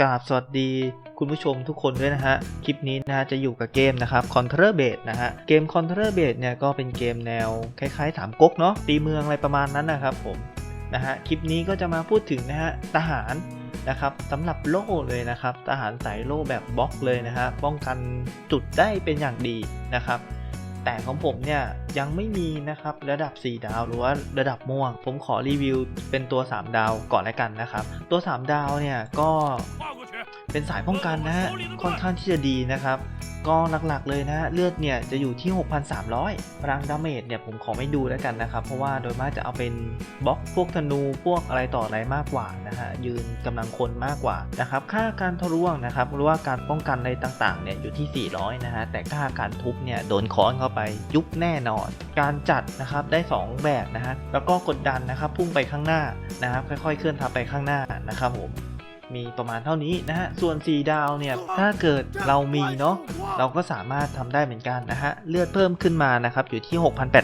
กราบสวัสดีคุณผู้ชมทุกคนด้วยนะฮะ คลิปนี้นะฮะจะอยู่กับเกมนะครับ Counter b a s e นะฮะ เกม Counter b a s e เนี่ยก็เป็นเกมแนวคล้ายๆ ถามก๊กเนาะตีเมืองอะไรประมาณนั้นนะครับผมนะฮะคลิปนี้ก็จะมาพูดถึงนะฮะทหารนะครับสำหรับโล่เลยนะครับทหารสายโล่แบบบล็อกเลยนะฮะป้องกันจุดได้เป็นอย่างดีนะครับ แต่ของผมเนี่ยยังไม่มีนะครับระดับ 4 ดาวหรือว่าระดับม่วง ผมขอรีวิวเป็นตัว 3 ดาวก่อนแล้วกันนะครับ ตัว 3 ดาวเนี่ยก็ เป็นสายป้องกันนะฮะค่อนข้างที่จะดีนะครับ ก็หลักๆเลยนะเลือดเนี่ยจะอยู่ที่ 6,300พลังดาเมจเนี่ยผมขอไม่ดูแล้วกันนะครับ เพราะว่าโดยมากจะเอาเป็นบล็อกพวกธนูพวกอะไรต่ออะไรมากกว่านะฮะยืนกำลังคนมากกว่านะครับค่าการทะลวงนะครับหรือว่าการป้องกันอะไรต่างๆเนี่ยอยู่ที่ 400นะฮะแต่ค่าการทุบเนี่ยโดนค้อนเข้าไปยุบแน่นอน การจัดนะครับได้ 2 แบบนะฮะแล้วก็กดดันนะครับพุ่งไปข้างหน้านะครับค่อยๆเคลื่อนทับไปข้างหน้านะครับผม มีประมาณเท่านี้นะฮะ ส่วน 4 ดาวเนี่ย ถ้าเกิดเรามีเนาะ เราก็สามารถทำได้เหมือนกันนะฮะ เลือดเพิ่มขึ้นมานะครับ อยู่ที่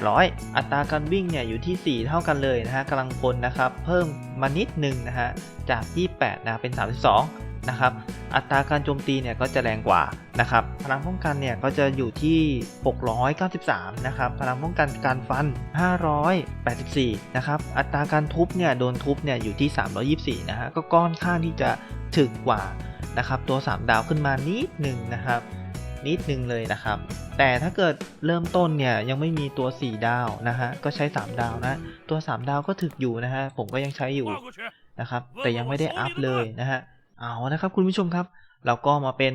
6,800 อัตราการวิ่งเนี่ยอยู่ที่ 4 เท่ากันเลยนะฮะกำลังพลนะครับ เพิ่มมานิดนึงนะฮะ จาก 28 นะ เป็น 32 นะครับ อัตราการโจมตีเนี่ยก็จะแรงกว่านะครับ พลังป้องกันเนี่ยก็จะอยู่ที่ 693 นะครับ พลังป้องกันการฟัน 584 นะครับ อัตราการทุบเนี่ยโดนทุบเนี่ยอยู่ที่ 324 นะฮะ ก็ก้อนข้างที่จะถึกกว่านะครับ ตัว 3 ดาวขึ้นมานิดหนึ่งนะครับ นิดหนึ่งเลยนะครับ แต่ถ้าเกิดเริ่มต้นเนี่ยยังไม่มีตัว 4 ดาวนะฮะ ก็ใช้ 3 ดาวนะ ตัว 3 ดาวก็ถึกอยู่นะฮะ ผมก็ยังใช้อยู่นะครับ แต่ยังไม่ได้อัพเลยนะฮะ เอานะครับคุณผู้ชมครับ เราก็มาเป็น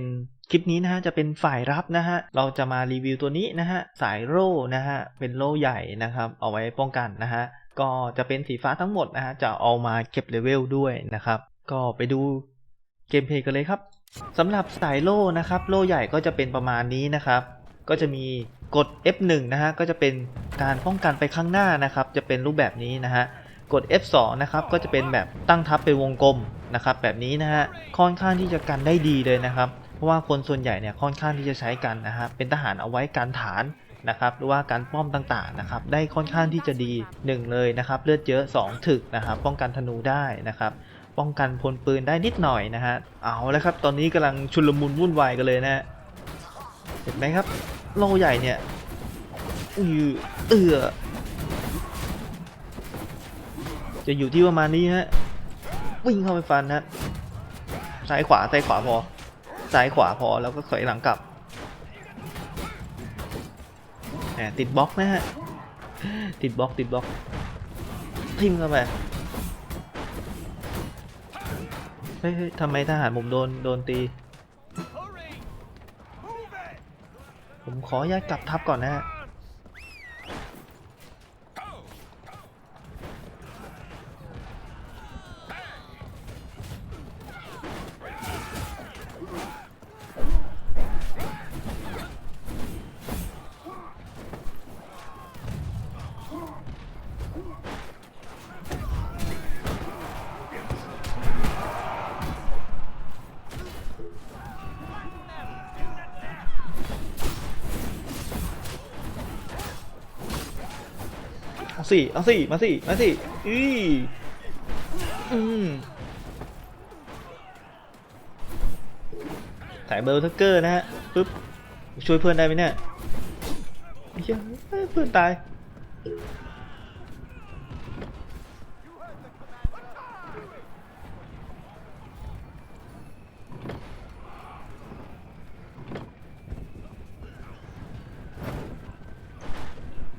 คลิปนี้นะฮะจะเป็นฝ่ายรับนะฮะเราจะมารีวิวตัวนี้นะฮะสายโร่นะฮะเป็นโล่ใหญ่นะครับเอาไว้ป้องกันนะฮะก็จะเป็นสีฟ้าทั้งหมดนะฮะจะเอามาเก็บเลเวลด้วยนะครับก็ไปดูเกมเพลย์กันเลยครับสำหรับสายโล่นะครับโล่ใหญ่ก็จะเป็นประมาณนี้นะครับ ก็จะมีกด F1 นะฮะก็จะเป็นการป้องกันไปข้างหน้านะครับ จะเป็นรูปแบบนี้นะฮะกด F2 นะครับก็จะเป็นแบบตั้งทับเป็นวงกลม นะครับแบบนี้นะฮะค่อนข้างที่จะกันได้ดีเลยนะครับ เพราะว่าคนส่วนใหญ่เนี่ยค่อนข้างที่จะใช้กันนะฮะเป็นทหารเอาไว้การฐานนะครับหรือว่าการป้อมต่างๆนะครับได้ค่อนข้างที่จะดีหนึ่งเลยนะครับเลือดเยอะ 2 ถึกนะครับป้องกันธนูได้นะครับป้องกันพลปืนได้นิดหน่อยนะฮะเอาแล้วครับตอนนี้กำลังชุลมุนวุ่นวายกันเลยนะฮะเห็นไหมครับโลใหญ่เนี่ยอือเอือจะอยู่ที่ประมาณนี้ฮะ วิ่งเข้าไปฟันฮะซ้ายขวาซ้ายขวาพอซ้ายขวาพอแล้วก็ถอยหลังกลับแหมติดบล็อกนะฮะ ติดบล็อกติดบล็อกทิมเข้าไปเฮ้ยทำไมทหารผมโดนโดนตี ผมขออนุญาตกลับทัพก่อนนะฮะ สิเอาสิมาสิมาสิอืออืมสายเบอร์ทักเกอร์นะฮะปึ๊บช่วยเพื่อนได้ไหมเนี่ยเหี้ยเอ้ยเพื่อนตาย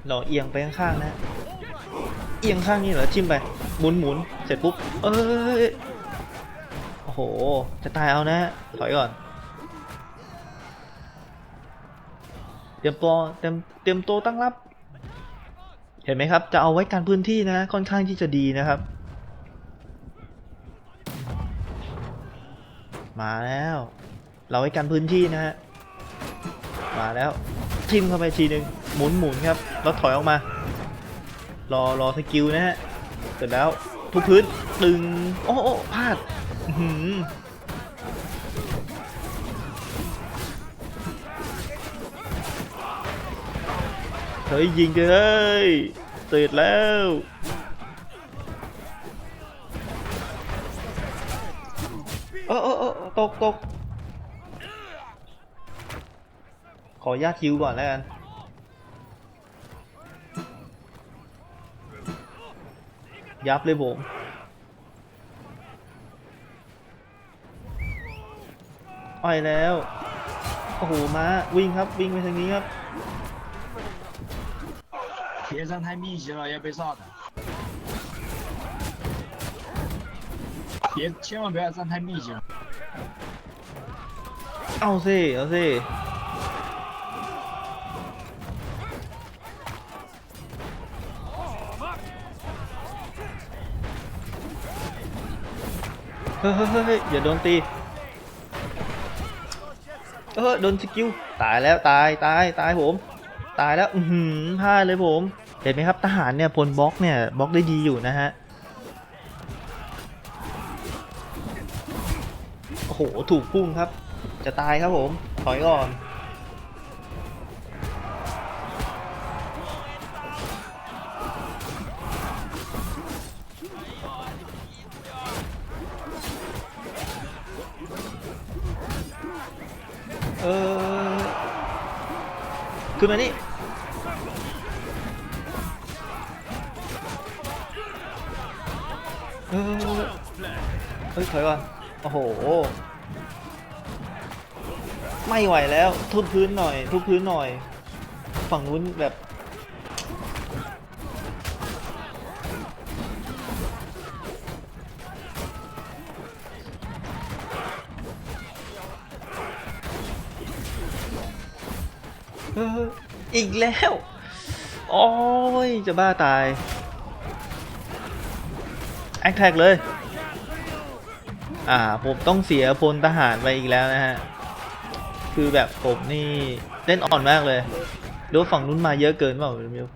เราเอียงไปข้างๆนะ เอียงข้างนี้เหรอทิ่มไปหมุนหมุนเสร็จปุ๊บเอ้ยโอ้โห จะตายเอานะถอยก่อนเตรียมตัวเตรียมเตรียมตัวตั้งรับ เห็นไหมครับ จะเอาไว้การพื้นที่นะค่อนข้างที่จะดีนะครับ มาแล้ว เราไว้กันพื้นที่นะฮะมาแล้วทิมเข้าไปทีหนึ่งหมุนหมุนครับแล้วถอยออกมา รอรอสกิลนะฮะเสร็จแล้วทุกพื้นตึง โอ้โอ้พลาดอื้อหือเฮ้ยยิงเลยเสร็จแล้วโอ้โอ้โอ้ตกตกขอญาตฮิวก่อนแล้วกัน ยับเลยผม ไปแล้ว โอ้โหม้าวิ่งครับ วิ่งไปทางนี้ครับ 别站太密集了，要被炸的。别，千万不要站太密集了。 เอาสิ เอาสิ เฮ้ยอย่าโดนตีเออโดนสกิลตายแล้วตายตายตายผม ตายแล้วอืมพลาดเลยผม เห็นไหมครับทหารเนี่ยพลบล็อกเนี่ยบล็อกได้ดีอยู่นะฮะโอ้โหถูกพุ่งครับ จะตายครับผมถอยก่อน ขึ้นมานี่เฮ้ยถอยก่อนโอ้โห ไม่ไหวแล้ว ทุบพื้นหน่อย ทุบพื้นหน่อย ฝั่งนู้นแบบ อีกแล้ว โอ้ย จะบ้าตายแอคแท็กเลย อ่า ผมต้องเสียพลทหารไปอีกแล้วนะฮะ คือแบบผมนี่เล่นอ่อนมากเลยดูฝั่งนู้นมาเยอะเกินเปล่ามิว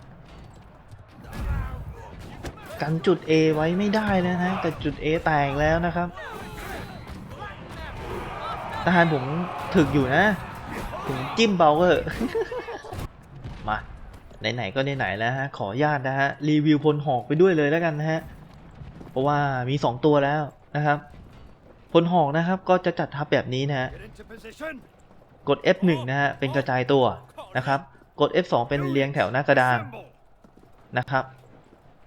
กันจุด A ไว้ไม่ได้นะฮะ แต่จุด A แตกแล้วนะครับ ทหารผมถึกอยู่นะ ผมจิ้มเบาก็เถอะ ไหนๆก็ไหนๆแล้วฮะขอญาตนะฮะรีวิวพลหอกไปด้วยเลยแล้วกันนะฮะเพราะว่ามี 2 ตัวแล้วนะครับพลหอกนะครับก็จะจัดทัพแบบนี้นะฮะกด F1 นะฮะเป็นกระจายตัวนะครับ กด F2 เป็นเรียงแถวหน้ากระดานนะครับ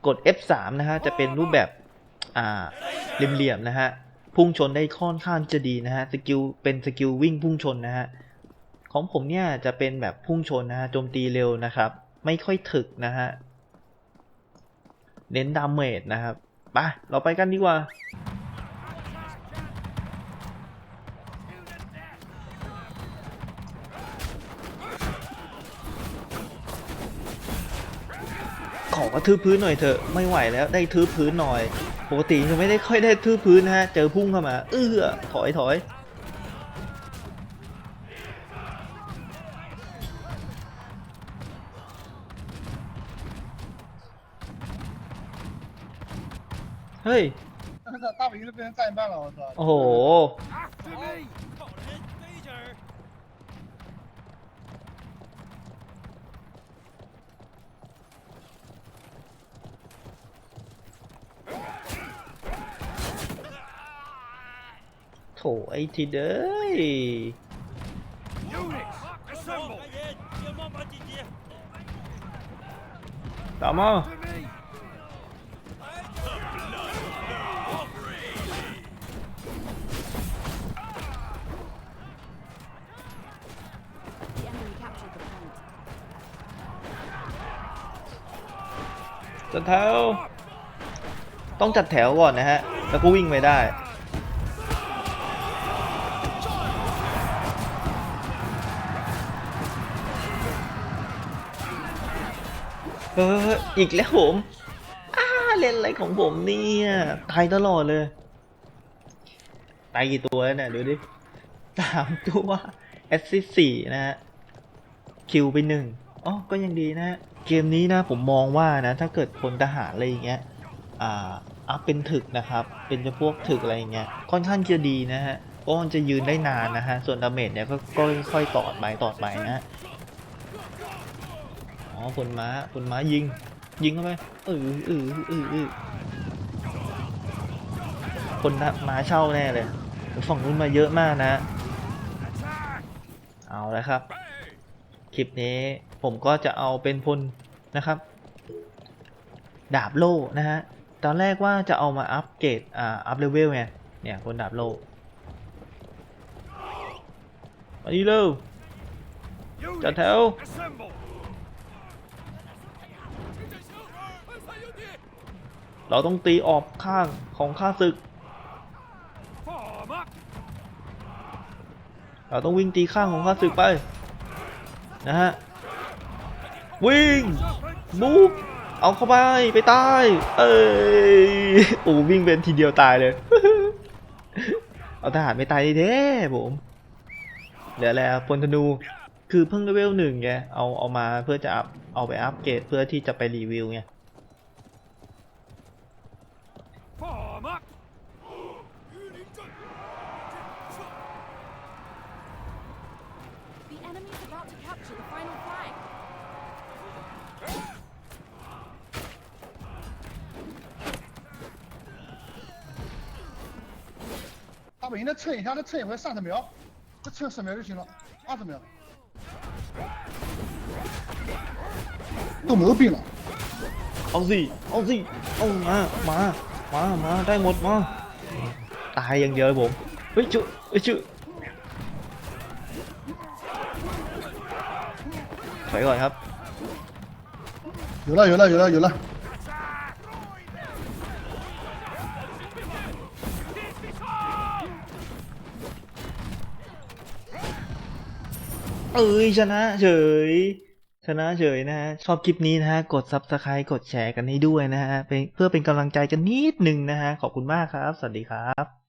กด F3 นะฮะจะเป็นรูปแบบอ่าเหลี่ยมๆนะฮะพุ่งชนได้ค่อนข้างจะดีนะฮะสกิลเป็นสกิลวิ่งพุ่งชนนะฮะของผมเนี่ยจะเป็นแบบพุ่งชนนะฮะโจมตีเร็วนะครับ ไม่ค่อยถึกนะฮะ เน้นดาเมจนะครับไปเราไปกันดีกว่า ขอกระทืบพื้นหน่อยเถอะ ไม่ไหวแล้วได้ทืบพื้นหน่อย ปกติจะไม่ได้ค่อยได้ทืบพื้นนะฮะ เจอพุ่งเข้ามา เออถอยถอย เฮ้ยถ้าจะตั้งอย่างนี้จะเป็นใจบ้านเราอ่ะจอดโอ้โห โถไอ้ทีเด้ย Assemble! ต่อมา Grenade! จัดแถว ต้องจัดแถวก่อนนะฮะ แล้วก็วิ่งไปได้ เออ อีกแล้วผมอ้าเล่นอะไรของผมเนี่ยตายตลอดเลย ตายกี่ตัวแล้วเนี่ยดูดิสามตัวแอสซิสสี่นะฮะ คิวไปหนึ่งอ๋อ ก็ยังดีนะฮะ เกมนี้นะผมมองว่านะถ้าเกิดพลทหารอะไรอย่างเงี้ยอ่าอัพเป็นถึกนะครับ เป็นจะพวกถึกอะไรอย่างเงี้ยค่อนข้างจะดีนะฮะเพราะมันจะยืนได้นานนะฮะส่วนดาเมจเนี่ยก็ค่อยๆตอดไปตอดไปนะอ๋อพลม้าพลม้ายิง ยิงเข้าไปเออเออเออเออคนม้าเช่าแน่เลยฝั่งนู้นมาเยอะมากนะ เอาแล้วครับ คลิปนี้ ผมก็จะเอาเป็นพลนะครับ ดาบโล่นะฮะ ตอนแรกว่าจะเอามาอัปเกรดอ่าอัพเลเวลไงเนี่ยพลดาบโล่มาดีเร็วจัด Units, แถว assemble! เราต้องตีออกข้างของข้าศึก Form up! เราต้องวิ่งตีข้างของข้าศึกไป นะฮะ วิ่งบุกเอาเข้าไปไปตายเอ้ยโอ้วิ่งเป็นทีเดียวตายเลย เอาทหารไม่ตายเด้ผมเหลือแล้วพลธนูคือเพิ่งเลเวลหนึ่งไงเอาเอามาเพื่อจะอัพเอาไปอัพเกรดเพื่อที่จะไปรีวิวไง 大本营再蹭一下，再蹭一回三十秒，再蹭十秒就行了，二十秒。都没有兵了， เอาสิ เอาสิ เอามา มา มา มา ได้หมดมา ตายอย่างเดียวเลยผม เฮ้ยจุเฮ้ยจุถอยก่อนครับ 有了有了有了有了， เอ้ยชนะเฉย ชนะเฉยนะฮะชอบคลิปนี้นะฮะกด subscribe กดแชร์กันให้ด้วยนะฮะเป็นเพื่อเป็นกำลังใจกันนิดนึงนะฮะขอบคุณมากครับ สวัสดีครับ